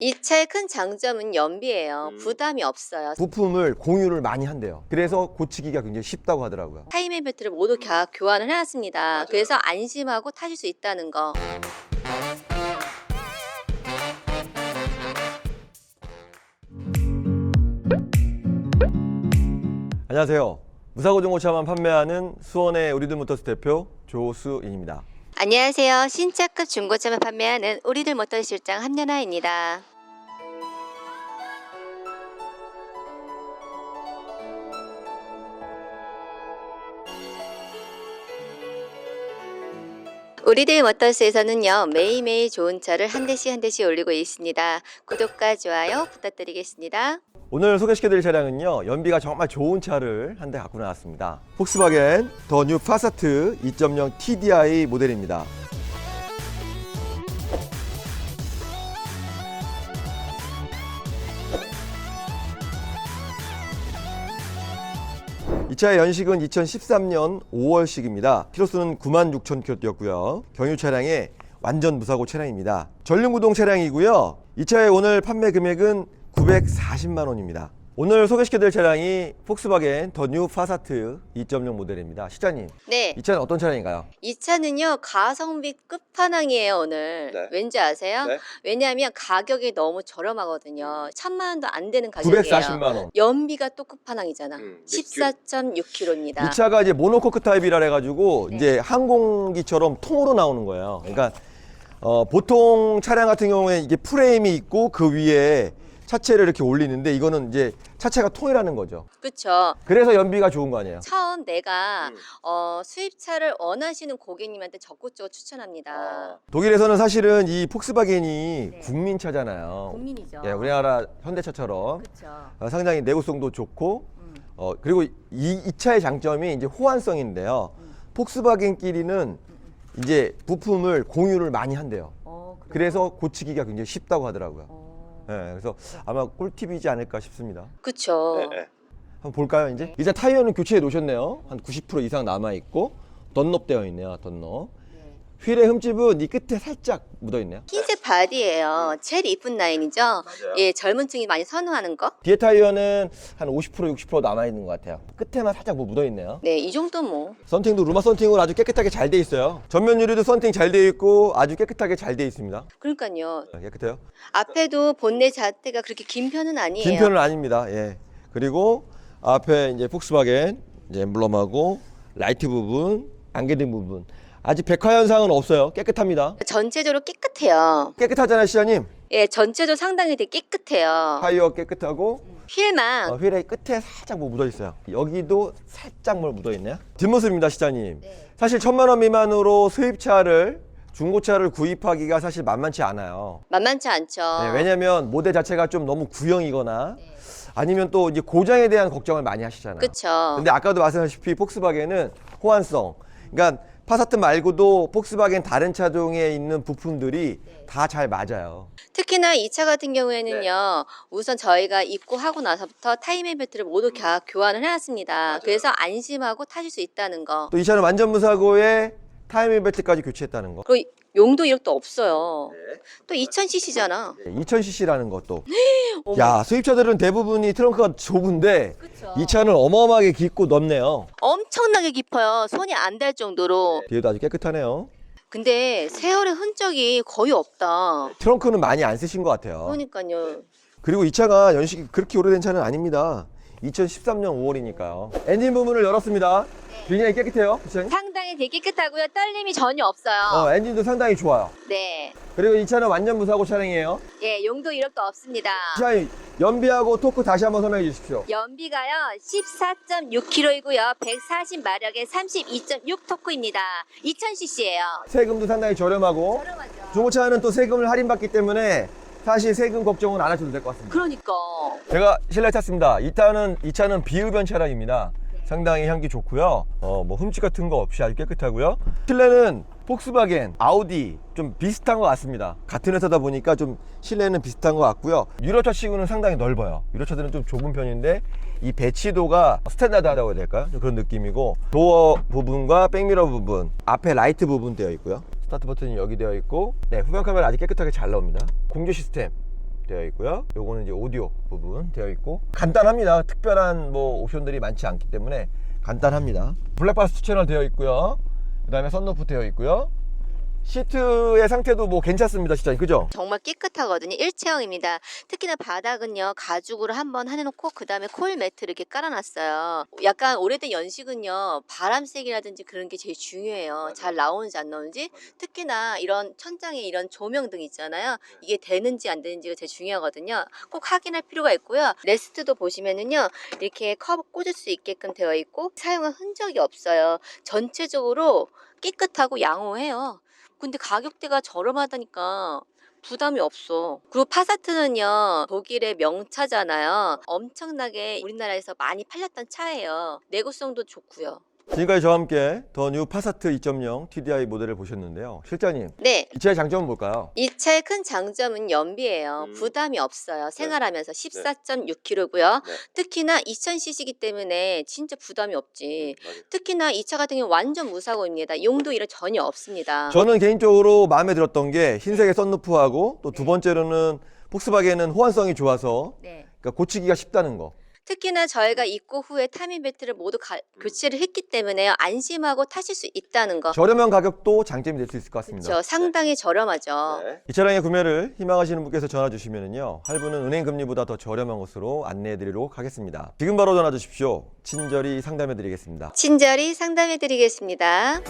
이 차의 큰 장점은 연비예요. 음. 부담이 없어요. 부품을 공유를 많이 한대요. 그래서 고치기가 굉장히 쉽다고 하더라고요. 타이밍 벨트를 모두 다 교환을 해놨습니다. 맞아요. 그래서 안심하고 타실 수 있다는 거. 안녕하세요. 무사고 중고차만 판매하는 수원의 우리들 모터스 대표 조수인입니다. 안녕하세요. 신차급 중고차만 판매하는 우리들 모터 실장 함연아입니다. 우리들 모터스에서는요 매일매일 좋은 차를 한 대씩 한 대씩 올리고 있습니다. 구독과 좋아요 부탁드리겠습니다. 오늘 소개시켜드릴 차량은요 연비가 정말 좋은 차를 한 대 갖고 나왔습니다. 폭스바겐 더 뉴 파사트 2.0 TDI 모델입니다. 이 차의 연식은 2013년 5월식입니다. 키로수는 9만 6천 킬로 뛰었고요. 경유 차량의 완전 무사고 차량입니다. 전륜구동 차량이고요. 이 차의 오늘 판매 금액은 940만 원입니다. 오늘 소개시켜드릴 차량이 폭스바겐 더 뉴 파사트 2.0 모델입니다. 시장님, 네, 이 차는 어떤 차량인가요? 이 차는요 가성비 끝판왕이에요 오늘. 네. 왠지 아세요? 네. 왜냐하면 가격이 너무 저렴하거든요. 천만 원도 안 되는 가격이에요. 940만 원. 연비가 또 끝판왕이잖아. 음, 14.6km입니다. 이 차가 이제 모노코크 타입이라 해가지고 네. 이제 항공기처럼 통으로 나오는 거예요. 그러니까 어, 보통 차량 같은 경우에 이게 프레임이 있고 그 위에 차체를 이렇게 올리는데 이거는 이제 차체가 통이라는 거죠. 그렇죠. 그래서 연비가 좋은 거 아니에요? 처음 내가 음. 어, 수입차를 원하시는 고객님한테 적극적으로 추천합니다. 아, 독일에서는 사실은 이 폭스바겐이 네. 국민차잖아요. 국민이죠. 예, 우리나라 현대차처럼 그렇죠. 어, 상당히 내구성도 좋고 음. 어, 그리고 이, 이 차의 장점이 이제 호환성인데요. 음. 폭스바겐끼리는 이제 부품을 공유를 많이 한대요. 어, 그래요? 그래서 고치기가 굉장히 쉽다고 하더라고요. 어. 예, 그래서 아마 꿀팁이지 않을까 싶습니다. 그쵸. 네, 네. 한번 볼까요, 이제? 이제 타이어는 교체해 놓으셨네요. 한 90% 이상 남아 있고 덧럽 되어 있네요, 덧럽. 네. 휠의 흠집은 이 끝에 살짝 묻어 있네요. 흰색 바디예요. 제일 이쁜 라인이죠. 예, 젊은 층이 많이 선호하는 거. 뒤에 타이어는 한 50% 60% 남아 있는 것 같아요. 끝에만 살짝 뭐 묻어 있네요. 네, 이 정도 뭐. 썬팅도 루마 썬팅으로 아주 깨끗하게 잘 돼 있어요. 전면 유리도 썬팅 잘 돼 있고 아주 깨끗하게 잘 돼 있습니다. 그러니까요. 네, 깨끗해요. 앞에도 본넷 자체가 그렇게 긴 편은 아니에요. 긴 편은 아닙니다. 예. 그리고 앞에 이제 폭스바겐 이제 엠블럼하고 라이트 부분, 안개등 부분 아직 백화 현상은 없어요. 깨끗합니다. 전체적으로 깨끗해요. 깨끗하잖아요, 시장님. 예, 전체도 상당히 되게 깨끗해요. 타이어 깨끗하고 휠만 어, 휠의 끝에 살짝 뭐 묻어 있어요. 여기도 살짝 뭘 묻어 있네요. 뒷모습입니다, 시장님. 네. 사실 천만 원 미만으로 수입차를 중고차를 구입하기가 사실 만만치 않아요. 만만치 않죠. 네, 왜냐면 모델 자체가 좀 너무 구형이거나 네. 아니면 또 이제 고장에 대한 걱정을 많이 하시잖아요. 그쵸. 근데 아까도 말씀하셨다시피 폭스바겐은 호환성. 그러니까 파사트 말고도 폭스바겐 다른 차종에 있는 부품들이 네. 다잘 맞아요. 특히나 이 차 같은 경우에는요, 네. 우선 저희가 입고하고 나서부터 타이밍 벨트를 모두 겨- 교환을 해놨습니다. 그래서 안심하고 타실 수 있다는 거. 또 이 차는 완전 무사고에 타이밍 벨트까지 교체했다는 거. 그리고 용도 이력도 없어요. 네. 또 2000cc잖아. 2000cc라는 것도. 어머. 야, 수입차들은 대부분이 트렁크가 좁은데 그쵸. 이 차는 어마어마하게 깊고 넓네요. 엄청나게 깊어요. 손이 안 닿을 정도로. 뒤에도 아주 깨끗하네요. 근데 세월의 흔적이 거의 없다. 트렁크는 많이 안 쓰신 것 같아요. 그러니까요. 그리고 이 차가 연식이 그렇게 오래된 차는 아닙니다. 2013년 5월이니까요. 엔진 부분을 열었습니다. 굉장히 깨끗해요. 그쵸? 상당히 되게 깨끗하고요. 떨림이 전혀 없어요. 어, 엔진도 상당히 좋아요. 네. 그리고 이 차는 완전 무사고 차량이에요. 예, 용도 이력도 없습니다. 자, 연비하고 토크 다시 한번 설명해 주십시오. 연비가요 14.6km이고요 140마력의 32.6 토크입니다 2000cc예요 세금도 상당히 저렴하고 저렴하죠 중고차는 또 세금을 할인받기 때문에 사실 세금 걱정은 안 하셔도 될 것 같습니다. 그러니까 제가 실내 탔습니다. 이 차는 이 차는 비흡연 차량입니다. 상당히 향기 좋고요. 어, 뭐 흠집 같은 거 없이 아주 깨끗하고요. 실내는 폭스바겐, 아우디 좀 비슷한 것 같습니다. 같은 회사다 보니까 좀 실내는 비슷한 것 같고요. 유로차 치고는 상당히 넓어요. 유로차들은 좀 좁은 편인데 이 배치도가 스탠다드하다고 해야 될까요? 좀 그런 느낌이고 도어 부분과 백미러 부분, 앞에 라이트 부분 되어 있고요. 스타트 버튼이 여기 되어 있고 네, 후방 카메라 아주 깨끗하게 잘 나옵니다. 공조 시스템 되어 있고요. 요거는 이제 오디오 부분 되어 있고 간단합니다. 특별한 뭐 옵션들이 많지 않기 때문에 간단합니다. 블랙박스 채널 되어 있고요. 그 다음에 썬루프 되어 있고요. 시트의 상태도 뭐 괜찮습니다, 진짜 그죠? 정말 깨끗하거든요. 일체형입니다. 특히나 바닥은요 가죽으로 한번 해놓고 그 다음에 콜 매트를 이렇게 깔아놨어요. 약간 오래된 연식은요 바람색이라든지 그런 게 제일 중요해요. 잘 나오는지 안 나오는지 특히나 이런 천장에 이런 조명등 있잖아요. 이게 되는지 안 되는지가 제일 중요하거든요. 꼭 확인할 필요가 있고요. 레스트도 보시면은요 이렇게 커브 꽂을 수 있게끔 되어 있고 사용한 흔적이 없어요. 전체적으로 깨끗하고 양호해요. 근데 가격대가 저렴하다니까 부담이 없어. 그리고 파사트는요, 독일의 명차잖아요. 엄청나게 우리나라에서 많이 팔렸던 차예요. 내구성도 좋고요. 지금까지 저와 함께 더 뉴 파사트 2.0 TDI 모델을 보셨는데요. 실장님, 네. 이 차의 장점은 뭘까요? 이 차의 큰 장점은 연비예요. 음. 부담이 없어요. 생활하면서 14.6km고요. 네. 특히나 2000cc이기 때문에 진짜 부담이 없지. 음, 특히나 이 차 같은 경우 완전 무사고입니다. 용도 이런 전혀 없습니다. 저는 개인적으로 마음에 들었던 게 흰색의 썬루프하고 또 두 번째로는 폭스바겐은 호환성이 좋아서 네. 그러니까 고치기가 쉽다는 거. 특히나 저희가 입고 후에 타민 벨트를 모두 가- 교체를 했기 때문에 안심하고 타실 수 있다는 거. 저렴한 가격도 장점이 될 수 있을 것 같습니다. 그렇죠. 상당히 저렴하죠. 이 차량의 구매를 희망하시는 분께서 전화 주시면요 할부는 은행 금리보다 더 저렴한 곳으로 안내해 드리도록 하겠습니다. 지금 바로 전화 주십시오. 친절히 상담해 드리겠습니다. 친절히 상담해 드리겠습니다.